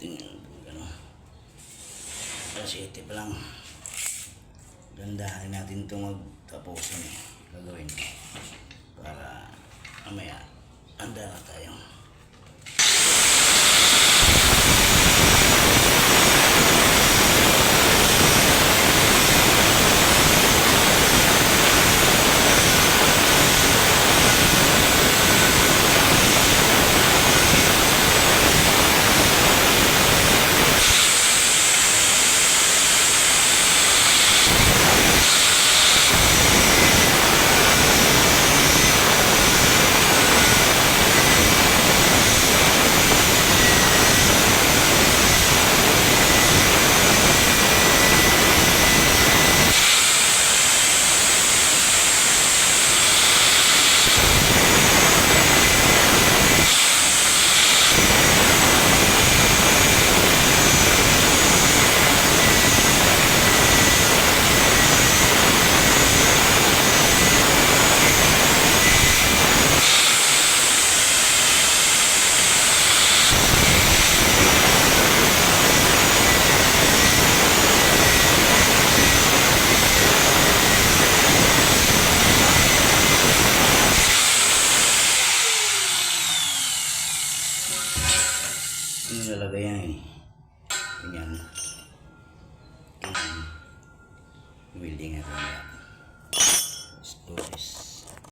Tingnan ano. Alas 7 pa lang. Gandahan natin ito magtapusin. Gagawin. Para mamaya anda tayo. Ano nalagay yan eh? Ganyan. Ganyan. Welding natin yan. Let's do this.